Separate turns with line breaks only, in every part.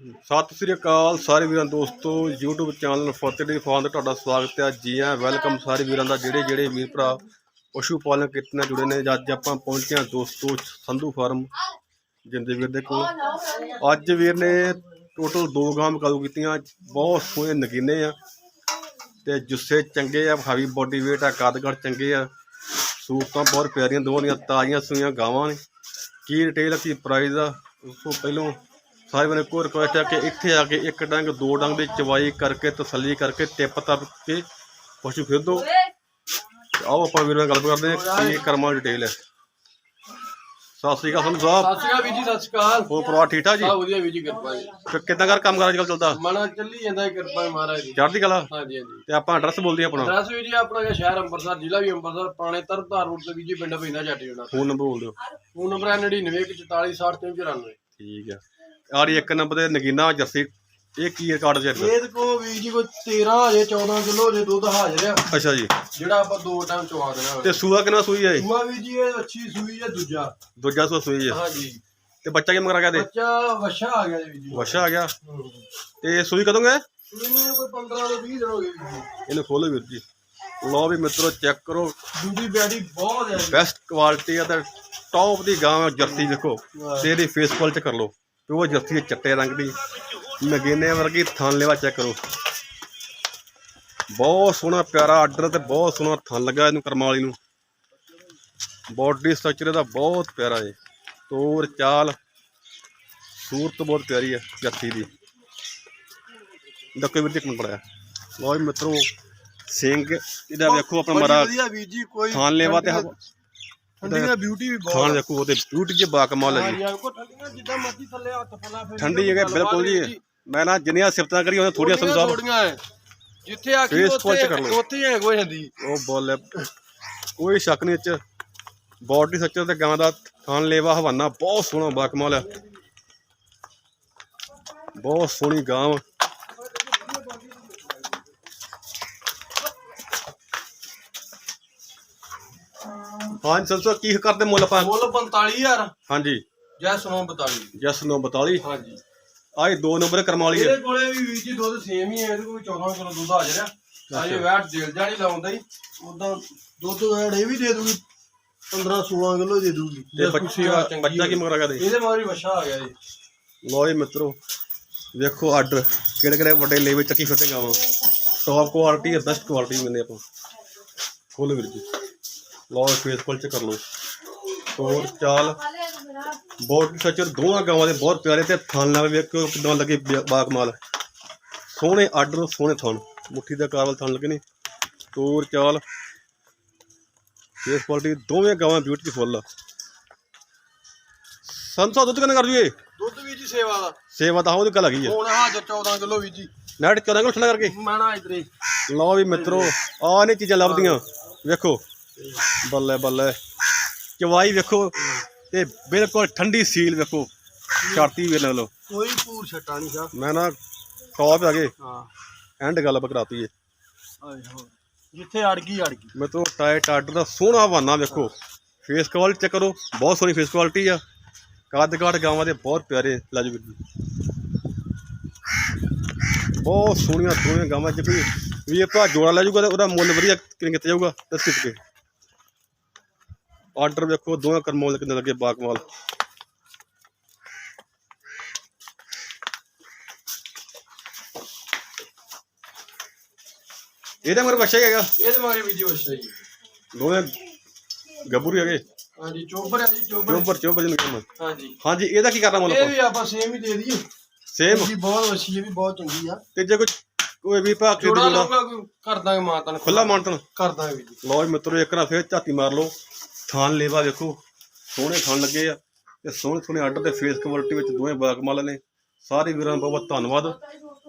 ਸਤਿ ਸ੍ਰੀ ਅਕਾਲ ਸਾਰੇ ਵੀਰਾਂ ਦੋਸਤੋ, YouTube ਚੈਨਲ ਫਤਿਹੜੀ ਫਾਰਮ ਦਾ ਤੁਹਾਡਾ ਸਵਾਗਤ ਹੈ। ਜੀ ਆਇਆਂ ਵੈਲਕਮ ਸਾਰੇ ਵੀਰਾਂ ਦਾ, ਜਿਹੜੇ ਜਿਹੜੇ ਵੀਰ ਭਰਾ ਪਸ਼ੂ ਪਾਲਣ ਕਿਰਤ ਨਾਲ ਜੁੜੇ ਨੇ, ਅੱਜ ਆਪਾਂ ਪਹੁੰਚੇ ਹਾਂ ਦੋਸਤੋ ਸੰਧੂ ਫਾਰਮ, ਜਿੰਦੇ ਵੀਰ ਦੇ ਕੋਲ ਅੱਜ ਵੀਰ ਨੇ ਟੋਟਲ ਦੋ ਗਾਂ ਕਾਬੂ ਕੀਤੀਆਂ, ਬਹੁਤ ਸੋਹਣੇ ਨਗੀਨੇ ਆ ਤੇ ਜੁੱਸੇ ਚੰਗੇ ਆ ਹਾਵੀ ਬੋਡੀ weight ਆ, ਕਾਦਗੜ ਚੰਗੇ ਆ। ਸੂਰਤਾਂ ਬਹੁਤ ਪਿਆਰੀਆਂ ਦੋਹਾਂ ਦੀਆਂ ਤਾਜ਼ੀਆਂ ਸੂਈਆਂ ਗਾਵਾਂ ਨੇ। ਕੀ ਰਿਟੇਲ ਆ, ਕੀ ਪ੍ਰਾਈਸ ਆ, ਉਸ ਤੋਂ ਪਹਿਲਾਂ ਸਾਰੇ ਬਨੇ ਕੋ ਰਿਕੁਐਸਟ ਹੈ ਕਿ ਇੱਥੇ ਆ ਕੇ ਇੱਕ ਡੰਗ ਦੋ ਡੰਗ ਦੀ ਚਵਾਈ ਕਰਕੇ ਤਸੱਲੀ ਕਰਕੇ ਟਿਪ ਤੱਕ ਕੇ ਪਸ਼ੂ ਫਿਰ ਦੋ ਤੇ ਆਓ ਆਪਾਂ ਵੀਰਾਂ ਨਾਲ ਗੱਲ ਕਰਦੇ ਹਾਂ ਕੀ ਕਰਮਾਂ ਡਿਟੇਲ ਹੈ। ਸਤਿ ਸ੍ਰੀ ਅਕਾਲ ਸੰਧੂ ਸਾਹਿਬ।
ਸਤਿ ਸ਼੍ਰੀ ਅਕਾਲ ਵੀਰ ਜੀ ਸਤਿ ਸ਼੍ਰੀ ਅਕਾਲ।
ਹੋਰ ਪਰਿਵਾਰ ਠੀਕ ਠਾਕ ਜੀ?
ਆ ਵਧੀਆ ਵੀਰ ਜੀ ਕਿਰਪਾ ਜੀ।
ਫਿਰ ਕਿੱਦਾਂ ਕਰ ਕੰਮ ਕਾਰ ਅੱਜ ਚੱਲਦਾ?
ਮਨਾ ਚੱਲੀ ਜਾਂਦਾ ਹੈ ਕਿਰਪਾ ਹੈ ਮਹਾਰਾਜ ਦੀ
ਚੜ੍ਹਦੀ ਕਲਾ?
ਹਾਂਜੀ ਹਾਂਜੀ।
ਤੇ ਆਪਾਂ ਐਡਰੈਸ ਬੋਲਦੇ ਹਾਂ ਆਪਣਾ।
ਐਡਰੈਸ ਵੀਰ ਜੀ ਆਪਣਾ ਹੈਗਾ ਸ਼ਹਿਰ ਅੰਮ੍ਰਿਤਸਰ ਜ਼ਿਲ੍ਹਾ ਵੀ ਅੰਮ੍ਰਿਤਸਰ ਪੁਰਾਣੇ ਤਰਨਤਾਰਨ ਰੋਡ ਤੇ ਵੀਰ ਜੀ ਪਿੰਡ ਪੈਂਦਾ ਜੱਟ ਜਣਾ
ਫੋਨ ਨੰਬਰ ਬੋਲ ਦਿਓ।
ਫੋਨ ਨੰਬਰ ਹੈ 9914460394
ਠੀਕ ਹੈ ਆੜੀ ਇੱਕ ਨੰਬਰ ਤੇ ਨਗੀਨਾ ਜਰਸੀ ਇਹ ਕੀ ਰਿਕਾਰਡ ਚ ਹੈ?
ਇਹ ਕੋ ਵੀਰ ਜੀ ਕੋਈ 13 ਹਜੇ 14 ਕਿਲੋ ਹਜੇ ਦੁੱਧ ਹਾਜ਼ਰ ਆ।
ਅੱਛਾ ਜੀ।
ਜਿਹੜਾ ਆਪਾਂ ਦੋ ਟਾਈਮ ਚਵਾ ਦੇਣਾ
ਤੇ ਸੂਆ ਕਿੰਨਾ ਸੂਈ ਹੈ?
ਸੂਆ ਵੀਰ ਜੀ ਇਹ ਅੱਛੀ ਸੂਈ ਹੈ ਦੂਜਾ।
ਦੂਜਾ ਸੂਆ ਸੂਈ ਹੈ।
ਹਾਂਜੀ।
ਤੇ ਬੱਚਾ ਕਿਵੇਂ ਕਰਾ ਗਿਆ ਦੇ
ਬੱਚਾ ਵਛਾ ਆ ਗਿਆ ਜੀ ਜੀ।
ਵਸ਼ਾ ਆ ਗਿਆ।
ਹੂੰ।
ਤੇ ਸੂਈ ਕਦੋਂ ਗਏ?
ਇਹਨੂੰ ਕੋਈ 15 ਤੋਂ 20 ਦਿਨ ਹੋ ਗਏ ਜੀ
ਇਹਨੂੰ ਖੋਲੋ ਵੀਰ ਜੀ। ਲਓ ਵੀ ਮਿੱਤਰੋ ਚੈੱਕ ਕਰੋ।
ਦੂਜੀ ਬੈਡੀ ਬਹੁਤ ਹੈ ਜੀ।
ਬੈਸਟ ਕੁਆਲਿਟੀ ਆ ਤੇ ਟੌਪ ਦੀ ਗਾਂ ਹੈ ਜਰਸੀ ਦੇਖੋ। ਤੇ ਇਹਦੀ ਫੇਸ ਕਰ ਲਓ। ਤੇ ਉਹ ਜਰਸੀ ਦੇ ਚਿੱਟੇ ਰੰਗ ਦੀ। ਨਗੀਨੇ ਵਰਗੀ ਥਣ ਲੈਵਾ ਚੈੱਕ ਕਰੋ। ਬਹੁਤ ਸੋਹਣਾ ਪਿਆਰਾ ਆਰਡਰ ਤੇ ਬਹੁਤ ਸੋਹਣਾ ਥਣ ਲੱਗਾ ਇਹਨੂੰ ਕਰਮਾਂ ਵਾਲੀ ਨੂੰ। ਬਾਡੀ ਸਟਰਕਚਰ ਇਹਦਾ ਬਹੁਤ ਪਿਆਰਾ ਹੈ ਤੋਰ ਚਾਲ ਸੂਰਤ ਬਹੁਤ ਪਿਆਰੀ ਹੈ ਜਰਸੀ ਦੀ। ਦੱਕੇ ਵੀਰ ਜੀ ਲਓ ਜੀ ਮਿੱਤਰੋ ਸਿੰਘ ਇਹਦਾ ਵੇਖੋ ਆਪਣਾ ਮਰਾ ਥਾਨ ਲੈਵਾ ਤੇ
ਠੰਡੀ ਦਾ ਬਿਊਟੀ ਵੀ ਬਹੁਤ
ਖਾਣ ਦੇਖੋ ਉਹਦੇ ਬਿਊਟੀ ਜੇ। ਬਾਕਮਾਲ ਹੈ ਜੀ
ਹਾਂ ਕੋ ਠੰਡੀਆਂ ਜਿੱਦਾਂ ਮਰਜ਼ੀ ਥੱਲੇ ਹੱਥ ਫਲਾ ਫਿਰ
ਠੰਡੀ ਜਗ੍ਹਾ ਬਿਲਕੁਲ ਜੀ। ਮੈਂ ਨਾ ਜਿੰਨੀਆਂ ਸਿਫਤਾਂ ਕਰੀ ਉਹਨਾਂ ਥੋੜੀਆਂ
ਹੈ ਜਿੱਥੇ ਆਖੀ ਉੱਥੇ। ਉੱਥੇ ਹੀ ਹੈ ਕੋਈ ਜਾਂਦੀ
ਉਹ ਬੋਲੇ ਕੋਈ ਸ਼ੱਕ ਨਹੀਂ ਚ। ਬਾਡੀ ਸੱਚਰ ਤੇ ਗਾਂ ਦਾ ਖਾਣ ਲੇਵਾ ਹਵਾਨਾ ਬਹੁਤ ਸੋਹਣਾ ਬਾਕਮਾਲ ਹੈ ਬਹੁਤ ਸੋਹਣੀ ਗਾਂ ਹਾਂਜੀ ਸੰਸੋ ਕੀ ਕਰਦੇ ਮੁੱਲ ਆਪਾਂ?
ਮੁੱਲ 45000
ਹਾਂਜੀ।
ਜੈ ਸੁਣੋ 42
ਜਸ 942
ਹਾਂਜੀ।
ਆਏ ਦੋ ਨੰਬਰ ਕਰਮ ਵਾਲੀ ਹੈ।
ਇਹਦੇ ਕੋਲੇ ਵੀ ਵੀਰ ਜੀ ਦੁੱਧ ਸੇਮ ਹੀ ਹੈ ਇਹਦੇ ਕੋਲ 14 ਕਿਲੋ ਦੁੱਧ ਆ ਰਿਹਾ ਅਜੇ ਵੈਟ ਦਿਲ ਜਾਣੀ ਲਾਉਂਦਾ ਹੀ ਉਦਾਂ ਦੁੱਧ ਵੈਟ ਇਹ ਵੀ ਦੇ ਦੂਗੀ 15 16 ਕਿਲੋ ਦੇ ਦੂਗੀ
ਤੇ ਬੱਚਾ ਬੱਚਾ ਕੀ ਮਗਰ ਦੇ
ਇਹਦੇ ਮਾਰੀ ਵਛਾ ਆ ਗਿਆ ਜੀ।
ਲਓ ਜੀ ਮਿੱਤਰੋ ਵੇਖੋ ਆਰਡਰ ਕਿਹੜੇ ਕਿਹੜੇ ਵੱਡੇ ਲੈਵਲ ਚੱਕੀ ਫਿਰਦੇ ਗਾਵਾਂ ਟੌਪ ਕੁਆਲਿਟੀ ਹੈ ਬੈਸਟ ਕੁਆਲਿਟੀ ਮਿਲਦੀ ਆਪਾਂ। ਖੋਲੋ ਵੀਰ ਜੀ। ਲਓ ਫੇਸ ਕੋਲ ਕਰ ਲਓ। ਤੋਰ ਚਾਲ। ਬਹੁਤ ਸੱਚਰ ਦੋਵਾਂ ਗਾਵਾਂ ਦੇ ਬਹੁਤ ਪਿਆਰੇ ਤੇ ਥਣ ਨਾਲ ਵੇਖੋ ਕਿਦਾਂ ਲੱਗੇ ਬਾ- ਬਾਕਮਾਲ ਸੋਹਣੇ ਆਰਡਰ ਸੋਹਣੇ ਥਣ। ਮੁੱਠੀ ਦਾ ਕਾਰਵਲ ਥਣ ਲੱਗੇ ਨੇ। ਤੋਰ ਚਾਲ। ਫੇਸ ਕੁਆਲਿਟੀ ਦੋਵੇਂ ਗਾਵਾਂ ਬਿਊਟੀ ਫੁੱਲ। ਆ ਸੰਸਾ ਦੁੱਧ ਕਿੰਨਾ ਕਰ ਜੂਏ?
ਦੁੱਧ ਵੀ ਜੀ ਸੇਵਾ ਦਾ।
ਸੇਵਾ ਤਾਂ ਉਹਦੀ ਗੱਲ ਹੈਗੀ ਆ
ਹੁਣ ਹਾਜ਼ਰ 14 ਕਿਲੋ ਵੀ ਜੀ।
ਨੈਟ 14 ਕਿਲੋ ਠੰਡਾ ਕਰਕੇ।
ਮਾਣਾ ਇਧਰੇ।
ਲਓ ਵੀ ਮਿੱਤਰੋ ਆਹ ਨੇ ਚੀਜ਼ਾਂ ਲੱਭਦੀਆਂ। ਵੇਖੋ। ਬੱਲੇ ਬੱਲੇ। ਚਵਾਈ ਵੇਖੋ ਤੇ ਬਿਲਕੁਲ ਠੰਡੀ ਸੀਲ ਵੇਖੋ। ਛਾਤੀ ਵੀ ਲੈ ਲਓ
ਕੋਈ ਪੂਰ ਛਟਾ ਨਹੀਂ ਸਾ
ਮੈਂ ਨਾ ਟੌਪ ਆ ਗਏ
ਹਾਂ।
ਐਂਡ ਗੱਲ ਬਕਰਾਤੀ ਏ।
ਆਏ ਹੋ ਜਿੱਥੇ ਅੜ ਗਈ ਅੜ ਗਈ
ਮੈਂ ਤੋਂ ਟਾਈਟ ਆਰਡਰ ਦਾ ਸੋਹਣਾ ਹਵਾਨਾ ਵੇਖੋ। ਫੇਸ ਕੁਆਲਿਟੀ ਚੈੱਕ ਕਰੋ। ਬਹੁਤ ਸੋਹਣੀ ਫੇਸ ਕੁਆਲਿਟੀ ਆ। ਕੱਦ ਕਾਠ ਗਾਵਾਂ ਦੇ ਬਹੁਤ ਪਿਆਰੇ ਲਾਜੂ ਵੀਰ ਬਹੁਤ ਸੋਹਣੀਆਂ ਦੋਵੇਂ ਗਾਵਾਂ ਚ ਵੀ ਇਹ ਭਾ ਜੋੜਾ ਲੈ ਜਾਊਗਾ ਤੇ ਉਹਦਾ ਮੁੱਲ ਵਧੀਆ ਕਿੰਨੇ ਕਿੱਤੇ ਜਾਊਗਾ ਦੱਸ ਕੇ ਆਰਡਰ ਵੇਖੋ ਦੋਵੇਂ ਕਰਮੋਲ ਕਿੰਨੇ ਲੱਗੇ ਬਾਕਮਾਲ। ਇਹਦਾ ਮਰ ਬੱਚਾ ਹੀ ਹੈਗਾ।
ਇਹਦੇ ਮਾਰੀ ਵੀ ਜੀ ਵਛਾ ਜੀ
ਦੋਵੇਂ ਗੱਭਰੂ ਹੈਗੇ।
ਹਾਂਜੀ ਚੋਬਰ ਹੈ ਜੀ ਚੋਬਰ।
ਚੋਬਰ ਚੋਬਰ ਜਿਹਨੂੰ ਕਹਿੰਦੇ
ਹਾਂਜੀ।
ਹਾਂਜੀ ਇਹਦਾ ਕੀ ਕਰਨਾ ਮੁੱਲ
ਇਹ ਵੀ ਆਪਾਂ ਸੇਮ ਹੀ ਦੇ ਦਈਏ।
ਸੇਮ
ਜੀ ਬਹੁਤ ਵਛੀ ਹੈ ਵੀ ਬਹੁਤ ਚੰਗੀ ਆ।
ਤੇ ਜੇ ਕੋਈ ਕੋਈ ਵੀ ਭਾ ਖਰੀਦ ਜੋੜਾ
ਲਊਗਾ ਕੋਈ ਕਰ ਦਾਂਗੇ ਮਾਤਨ
ਖੁੱਲਾ ਮਾਨਤਨ।
ਕਰ ਦਾਂਗੇ ਵੀ ਜੀ।
ਲਓ ਜੀ ਮਿੱਤਰੋ ਇੱਕ ਨਾ ਫੇਰ ਝਾਤੀ ਮਾਰ ਲਓ। ਥਾਨ ਲੇਵਾ ਦੇਖੋ ਸੋਹਣੇ ਥਾਨ ਲੱਗੇ ਆ ਤੇ ਸੋਹਣੇ ਸੋਹਣੇ ਆਰਡਰ ਤੇ ਫੇਸ ਕੁਆਲਿਟੀ ਵਿੱਚ ਦੋਵੇਂ ਬਾਗਮਾਲ ਨੇ। ਸਾਰੇ ਵੀਰਾਂ ਦਾ ਬਹੁਤ ਬਹੁਤ ਧੰਨਵਾਦ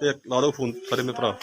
ਤੇ ਲਾ ਦਿਓ ਫੋਨ ਸਾਰੇ ਮੇਰੇ ਭਰਾ।